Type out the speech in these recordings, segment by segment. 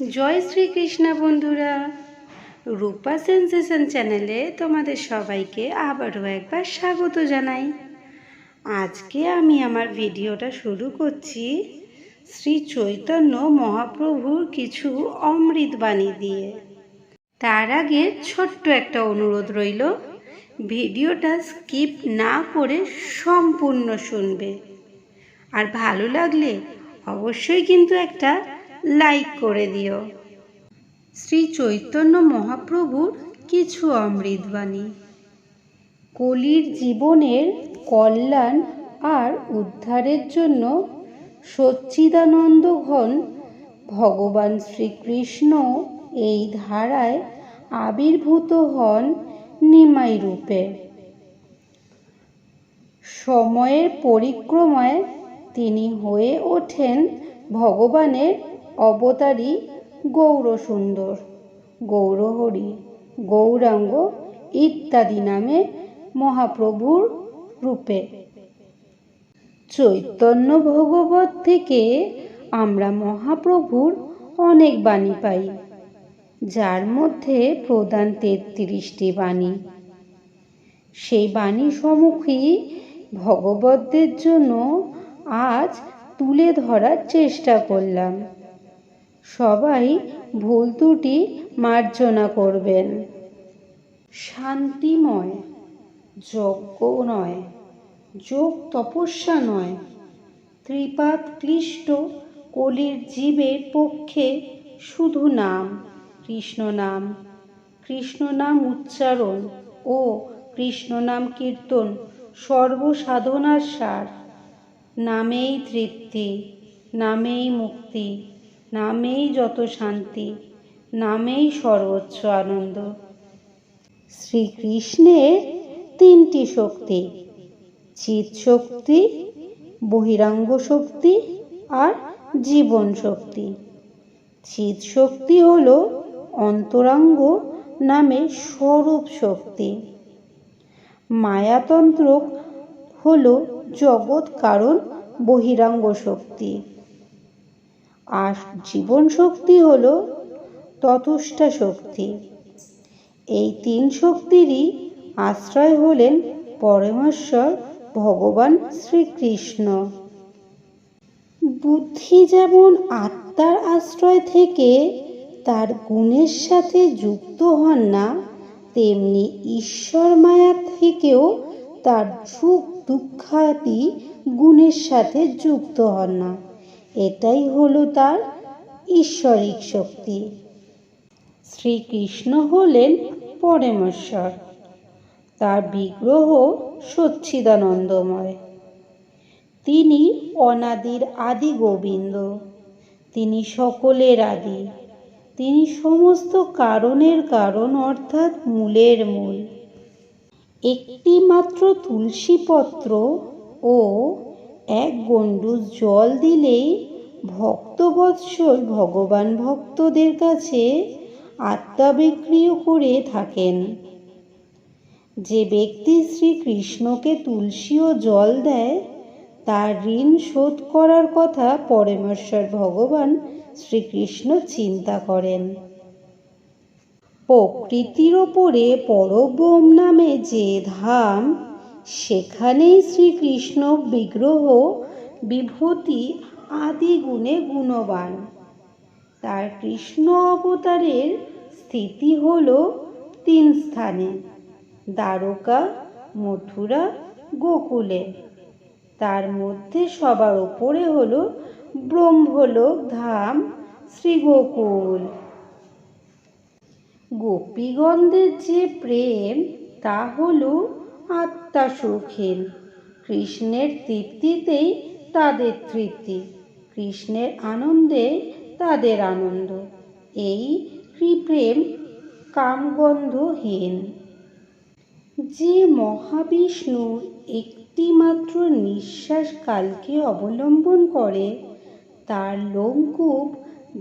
জয় শ্রীকৃষ্ণ বন্ধুরা। রূপা সেন্সেশন চ্যানেলে তোমাদের সবাইকে আবারও একবার স্বাগত জানাই। আজকে আমি আমার ভিডিওটা শুরু করছি শ্রী চৈতন্য মহাপ্রভুর কিছু অমৃত বাণী দিয়ে। তার আগে ছোট্ট একটা অনুরোধ রইল, ভিডিওটা স্কিপ না করে সম্পূর্ণ শুনবে। আর ভালো লাগলে অবশ্যই কিন্তু একটা লাইক করে দিও। শ্রী চৈতন্য মহাপ্রভুর কিছু অমৃতবাণী কলির জীবনের কল্যাণ আর উদ্ধারের জন্য সচ্চিদানন্দ ঘন ভগবান শ্রীকৃষ্ণ এই ধারায় আবির্ভূত হন নিমাই রূপে সময়ের পরিক্রমায় তিনি হয়ে ওঠেন ভগবানের অবতারী গৌরসুন্দর। গৌরহরি, গৌরাঙ্গ ইত্যাদি নামে মহাপ্রভুর রূপে। চৈতন্য ভগবত থেকে আমরা মহাপ্রভুর অনেক বাণী পাই, যার মধ্যে প্রধান তেত্রিশটি বাণী। সেই বাণী সম্মুখী ভগবতদের জন্য আজ তুলে ধরার চেষ্টা করলাম। সবাই ভুল ত্রুটি মার্জনা করবেন। শান্তিময়, যজ্ঞ নয়, যোগ তপস্যা নয় ত্রিপাদ ক্লিষ্ট কলির জীবের পক্ষে শুধু নাম, কৃষ্ণ নাম কৃষ্ণ নাম উচ্চারণ ও কৃষ্ণ নাম কীর্তন সর্বসাধনার সার। নামেই তৃপ্তি, নামেই মুক্তি নামেই যত শান্তি, নামেই সর্বোচ্চ আনন্দ। শ্রীকৃষ্ণের তিনটি শক্তি, চিৎ শক্তি, বহিরাঙ্গ শক্তি আর জীবন শক্তি। চিৎ শক্তি হল অন্তরাঙ্গ নামে স্বরূপ শক্তি। মায়াতন্ত্র হল জগৎ কারণ বহিরাঙ্গ শক্তি। আর জীবন শক্তি হল ততুষ্ঠা শক্তি। এই তিন শক্তিরই আশ্রয় হলেন পরমেশ্বর ভগবান শ্রীকৃষ্ণ। বুদ্ধি যেমন আত্মার আশ্রয় থেকে তার গুণের সাথে যুক্ত হন না, তেমনি ঈশ্বর মায়া থেকেও তার সুখ দুঃখাদি গুণের সাথে যুক্ত হন না। এটাই হলো তার ঈশ্বরিক শক্তি। শ্রীকৃষ্ণ হলেন পরমেশ্বর। তার বিগ্রহ সচ্ছিদানন্দময় তিনি অনাদির আদি গোবিন্দ। তিনি সকলের আদি। তিনি সমস্ত কারণের কারণ অর্থাৎ মূলের মূল। একটি মাত্র তুলসীপত্র ও এক গণ্ডুস জল দিলেই ভক্তবৎসল ভগবান ভক্তদের কাছে আত্মা বিক্রিয় করে থাকেন। যে ব্যক্তি শ্রীকৃষ্ণকে তুলসী ও জল দেয়, তার ঋণ শোধ করার কথা পরমেশ্বর ভগবান শ্রীকৃষ্ণ চিন্তা করেন। প্রকৃতির ওপরে পরব্রহ্ম নামে যে ধাম সেখানেই শ্রীকৃষ্ণ বিগ্রহ, বিভূতি আদি গুণে গুণবান। তার কৃষ্ণ অবতারের স্থিতি হল তিন স্থানে, দ্বারকা, মথুরা, গোকুলে। তার মধ্যে সবার ওপরে হল ব্রহ্মলোক ধাম, শ্রীগোকুল। গোপীগণদের যে প্রেম, তা হল আত্মা সুখীন। কৃষ্ণের তৃপ্তিতেই তাদের তৃপ্তি। কৃষ্ণের আনন্দে তাদের আনন্দ। এই প্রেম কামগন্ধহীন। যে মহাবিষ্ণুর একটিমাত্র নিঃশ্বাস কালকে অবলম্বন করে, তার লোমকূপ,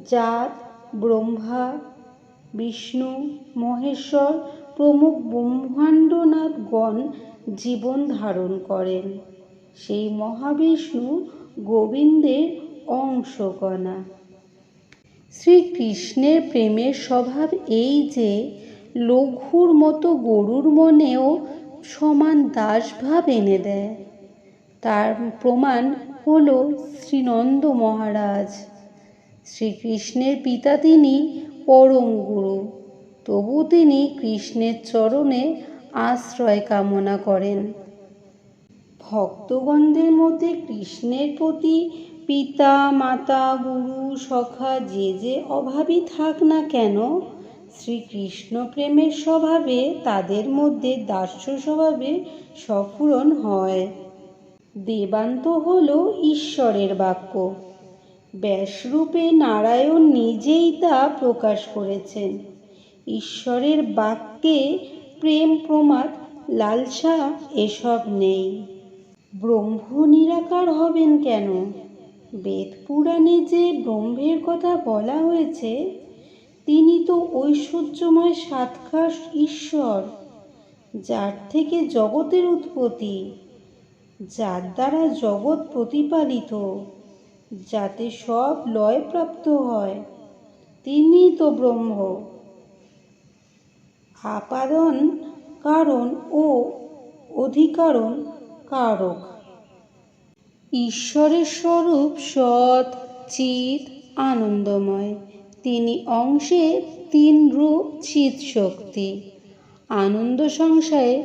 জাত, ব্রহ্মা, বিষ্ণু, মহেশ্বর প্রমুখ ব্রহ্মাণ্ডনাথগণ জীবন ধারণ করেন। সেই মহাবিষ্ণু গোবিন্দের অংশকণা। শ্রীকৃষ্ণের প্রেমের স্বভাব এই যে, লঘুর মতো গরুর মনেও সমান দাসভাব এনে দেয়। তার প্রমাণ হল শ্রীনন্দ মহারাজ। শ্রীকৃষ্ণের পিতা তিনি পরম গুরু তবু তিনি কৃষ্ণের চরণে আশ্রয় কামনা করেন। ভক্তগণদের মধ্যে কৃষ্ণের প্রতি পিতা, মাতা, গুরু, সখা যে যে অভাবই থাক না কেন, শ্রীকৃষ্ণ প্রেমের স্বভাবে তাদের মধ্যে দাস্য স্বভাবে সফুরন হয়। দেবান্ত হল ঈশ্বরের বাক্য। ব্যাসরূপে নারায়ণ নিজেই তা প্রকাশ করেছেন। ঈশ্বরের বাক্যে প্রেম প্রমাদ, লালসা এসব নেই। ব্রহ্ম নিরাকার হবেন কেন? বেদ পুরাণে যে ব্রহ্মের কথা বলা হয়েছে, তিনি তো ঐশ্বর্যময় সাতখাস ঈশ্বর, যার থেকে জগতের উৎপত্তি, যার দ্বারা জগৎ প্রতিপালিত, যাতে সব লয়প্রাপ্ত হয়। তিনি তো ব্রহ্ম। আপাদন কারণ ও অধিকারণ কারক। ঈশ্বরের স্বরূপ সৎ, চিত, আনন্দময়। তিনি অংশে তিন রূপ চিত শক্তি। আনন্দ সংসারে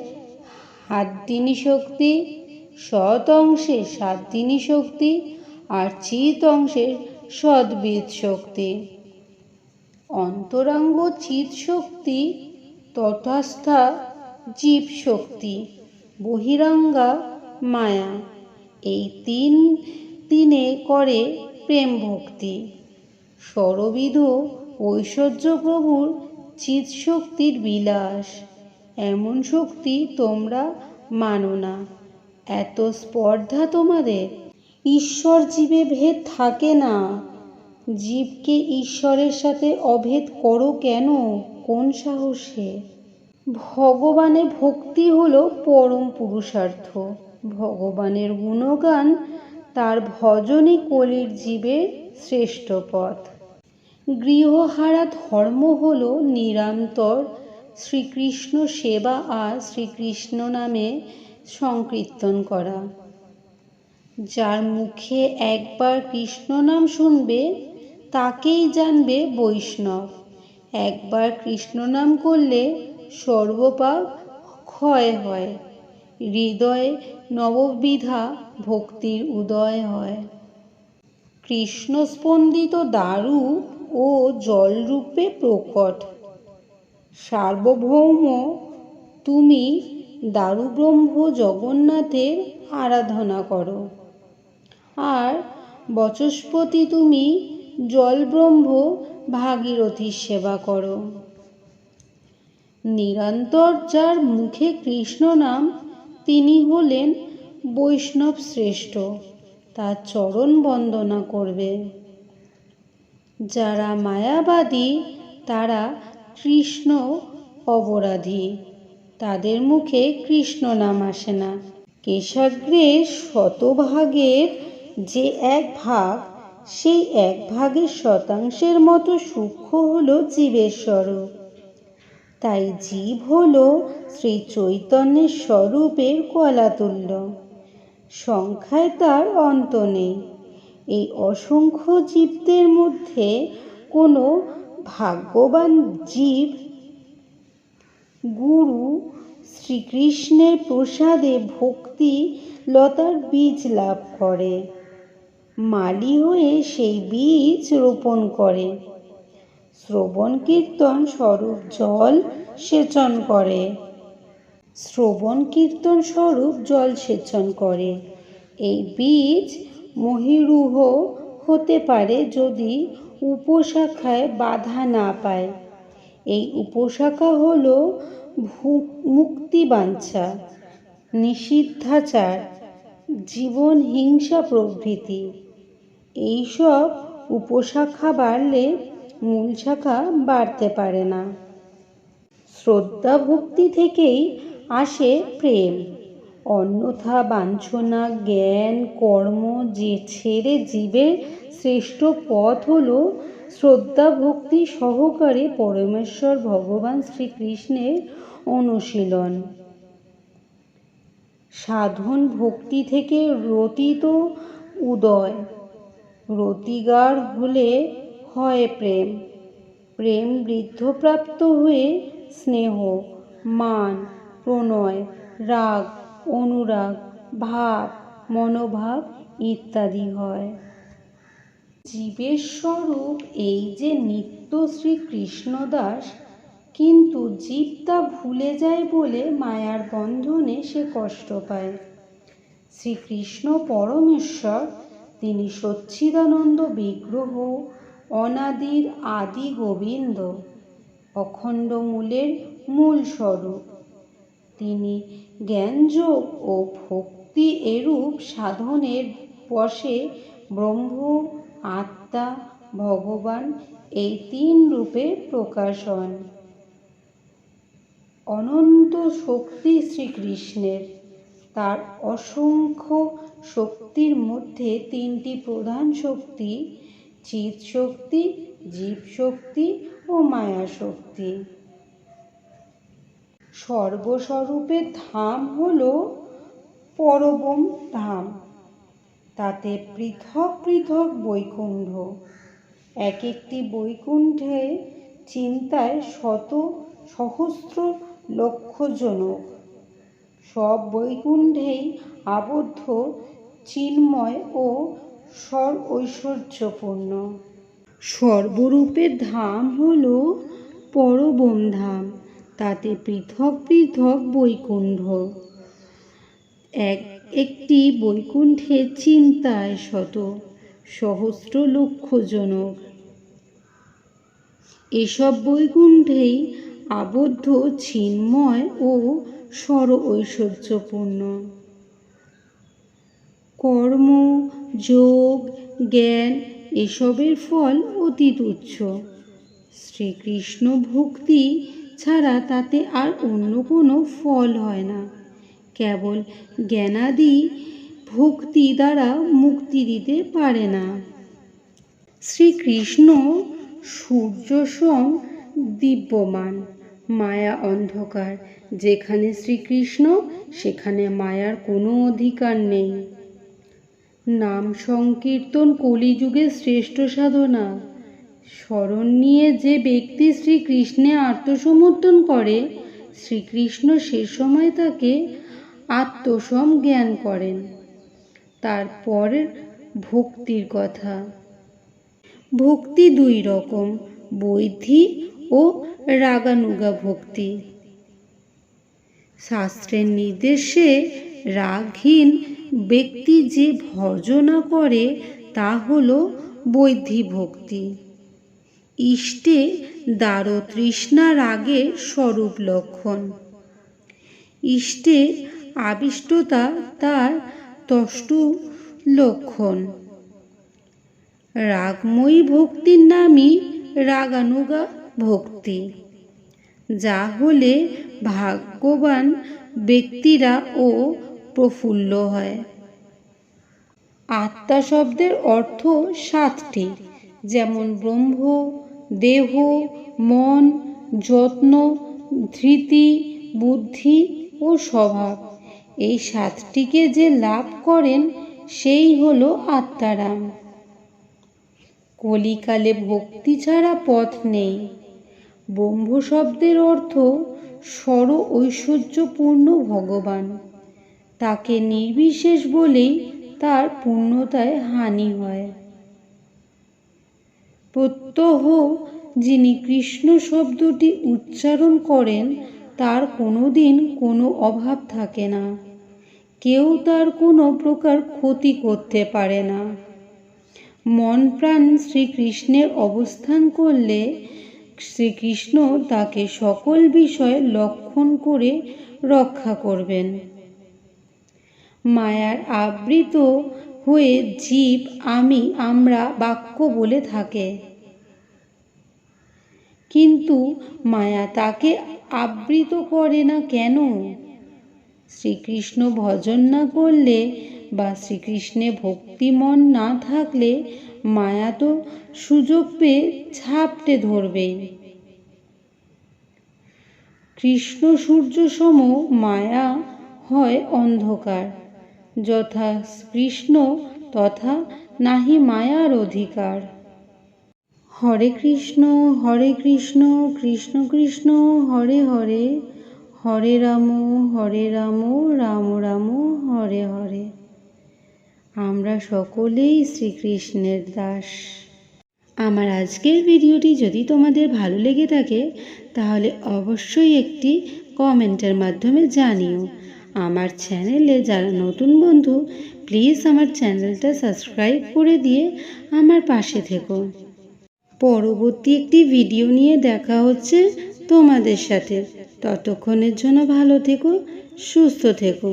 হাতদিনী শক্তি, সৎ অংশে সাতদিনী শক্তি আর চিত অংশে সদ্বিদ শক্তি। অন্তরাঙ্গ চিত শক্তি তথাস্থা জীব শক্তি বহিরাঙ্গা মায়া। এই তিন দিনে করে প্রেম ভক্তি সরবিধ ঐশ্বর্য প্রভুর চিত শক্তির বিলাস, এমন শক্তি তোমরা মানো না। এত স্পর্ধা তোমাদের, ঈশ্বর জীবে ভেদ থাকে না। জীবকে ঈশ্বরের সাথে অভেদ করো কোন? সাহসে? ভগবানে ভক্তি হলো পরম পুরুষার্থ। ভগবানের গুণগান তার ভজনই কলির জীবের শ্রেষ্ঠ পথ। গৃহহারা ধর্ম হল নিরন্তর। শ্রীকৃষ্ণ সেবা আর শ্রীকৃষ্ণ নামে সংকীর্তন করা। যার মুখে একবার কৃষ্ণ নাম শুনবে, তাকেই জানবে বৈষ্ণব। একবার কৃষ্ণ নাম করলে সর্বপাপ ক্ষয় হয়। হৃদয়ে নববিধা ভক্তির উদয় হয়। কৃষ্ণস্পন্দিত দারু ও জলরূপে প্রকট। সার্বভৌম, তুমি দারুব্রহ্ম জগন্নাথের আরাধনা করো। আর বচস্পতি তুমি জলব্রহ্ম ভাগীরথীর সেবা করো। নিরন্তর যার মুখে কৃষ্ণ নাম, তিনি হলেন বৈষ্ণব শ্রেষ্ঠ, তার চরণ বন্দনা করবে। যারা মায়াবাদী, তারা কৃষ্ণ অপরাধী, তাদের মুখে কৃষ্ণ নাম আসে না। কেশাগ্রের শতভাগের যে এক ভাগ সেই এক ভাগের শতাংশের মতো সূক্ষ্ম হল জীবের স্বরূপ। তাই জীব হল শ্রী চৈতন্যের স্বরূপের কলাতুল্য। সংখ্যায় তার অন্ত নেই। এই অসংখ্য জীবদের মধ্যে কোনো ভাগ্যবান জীব গুরু শ্রীকৃষ্ণের প্রসাদে ভক্তি লতার বীজ লাভ করে। মালি হয়ে সেই বীজ রোপণ করে। শ্রবণ কীর্তন স্বরূপ জল সেচন করে। শ্রবণ কীর্তন স্বরূপ জল সেচন করে। এই বীজ মহিরুহ হতে পারে যদি উপশাখায় বাধা না পায়। এই উপশাখা হল মুক্তিবাঞ্ছা, নিষিদ্ধাচার, জীবন হিংসা প্রভৃতি। এইসব উপশাখা বাড়লে মূল শাখা বাড়তে পারে না। শ্রদ্ধা ভক্তি থেকেই আসে প্রেম। অন্যথা বাঞ্ছনা, জ্ঞান, কর্ম যে ছেড়ে জীবের শ্রেষ্ঠ পথ হল শ্রদ্ধা ভক্তি সহকারে পরমেশ্বর ভগবান শ্রীকৃষ্ণের অনুশীলন। সাধন ভক্তি থেকে রতিত উদয়। রতিগার হলে হয় প্রেম। প্রেম বৃদ্ধপ্রাপ্ত হয়ে স্নেহ, মান, প্রণয়, রাগ, অনুরাগ, ভাব, মনোভাব ইত্যাদি হয়। জীবের স্বরূপ এই যে নিত্য শ্রীকৃষ্ণদাস, কিন্তু জীব তা ভুলে যায় বলে মায়ার বন্ধনে সে কষ্ট পায়। শ্রীকৃষ্ণ পরমেশ্বর তিনি সচ্ছিদানন্দ বিগ্রহ, অনাদির আদি গোবিন্দ, অখণ্ড মূলের মূল স্বরূপ। তিনি জ্ঞানযোগ ও ভক্তি এরূপ সাধনের বসে ব্রহ্ম, আত্মা, ভগবান এই তিন রূপের প্রকাশন। অনন্ত শক্তি শ্রীকৃষ্ণের। তার অসংখ্য শক্তির মধ্যে তিনটি প্রধান শক্তি চিৎ শক্তি জীব শক্তি ও মায়া শক্তি সর্বস্বরূপের ধাম হল পরবম ধাম। তাতে পৃথক পৃথক বৈকুণ্ঠ। এক একটি বৈকুণ্ঠে চিন্তায় শত সহস্র লক্ষজনক সব বৈকুণ্ঠেই আবদ্ধ, চিন্ময় ও স্বর ঐশ্বর্যপূর্ণ সর্বরূপের ধাম হল পরবম ধাম তাতে পৃথক পৃথক বৈকুণ্ঠ। এক, একটি বৈকুণ্ঠের চিন্তায় শত, সহস্র লক্ষজনক এসব বৈকুণ্ঠেই আবদ্ধ, চিন্ময় ও স্বর ঐশ্বর্যপূর্ণ। কর্ম, যোগ, জ্ঞান এসবের ফল অতি তুচ্ছ শ্রীকৃষ্ণ ভক্তি ছাড়া তাতে আর অন্য কোনো ফল হয় না। কেবল জ্ঞানাদি ভক্তি দ্বারা মুক্তি দিতে পারে না। শ্রীকৃষ্ণ সূর্যসম দিব্যমান। মায়া অন্ধকার। যেখানে শ্রীকৃষ্ণ, সেখানে মায়ার কোনো অধিকার নেই। নাম সংকীর্তন কলিযুগের শ্রেষ্ঠ সাধনা। স্মরণ নিয়ে যে ব্যক্তি শ্রীকৃষ্ণে আত্মসমর্থন করে, শ্রীকৃষ্ণ সে সময় তাকে আত্মসম জ্ঞান করেন। তারপর ভক্তির কথা। ভক্তি দুই রকম, বৈধি ও রাগানুগা ভক্তি। শাস্ত্রের নির্দেশে রাগহীন ব্যক্তি যে ভজনা করে, তা হল বৈধি ভক্তি। ইষ্টে দ্বারতৃষ্ণা রাগের স্বরূপ লক্ষণ। ইষ্টে আবিষ্টতা তার তষ্টু লক্ষণ। রাগময়ী ভক্তির নামই রাগানুগা ভক্তি। যা হলে ভাগ্যবান ব্যক্তিরা ও প্রফুল্ল হয়। আত্মা শব্দের অর্থ সাতটি, যেমন ব্রহ্ম, দেহ, মন, যত্ন, ধৃতি, বুদ্ধি ও স্বভাব। এই সাতটিকে যে লাভ করেন, সেই হল আত্মারাম। কলিকালে ভক্তি ছাড়া পথ নেই। ব্রহ্ম শব্দের অর্থ স্বর ঐশ্বর্যপূর্ণ ভগবান। তাকে নির্বিশেষ বলেই তার পূর্ণতায় হানি হয়। প্রত্যহ যিনি কৃষ্ণ শব্দটি উচ্চারণ করেন, তার কোনো দিন কোনো অভাব থাকে না। কেউ তার কোনো প্রকার ক্ষতি করতে পারে না। মন প্রাণ শ্রীকৃষ্ণের অবস্থান করলে শ্রীকৃষ্ণ তাকে সকল বিষয় লক্ষণ করে রক্ষা করবেন। মায়ার আবৃত হয়ে জীব, আমি, আমরা বাক্য বলে থাকে। কিন্তু মায়া তাকে আবৃত করে না কেন? শ্রীকৃষ্ণ ভজন না করলে বা শ্রীকৃষ্ণে ভক্তিমন না থাকলে মায়া তো সুযোগ পেয়ে ঝাপটে ধরবেই কৃষ্ণ সূর্য সম মায়া হয় অন্ধকার। যথা কৃষ্ণ, তথা নাহি মায়ার অধিকার। হরে কৃষ্ণ হরে কৃষ্ণ কৃষ্ণ কৃষ্ণ, হরে হরে। হরে রাম হরে রাম রাম রাম, হরে হরে। আমরা সকলেই শ্রীকৃষ্ণের দাস। আমার আজকের ভিডিওটি যদি তোমাদের ভালো লেগে থাকে, তাহলে অবশ্যই একটি কমেন্টের মাধ্যমে জানিও। আমার চ্যানেলে যারা নতুন বন্ধু, প্লিজ আমার চ্যানেলটা সাবস্ক্রাইব করে দিয়ে আমার পাশে থেকো। পরবর্তী একটি ভিডিও নিয়ে দেখা হচ্ছে তোমাদের সাথে। ততক্ষণের জন্য ভালো থেকো, সুস্থ থেকো।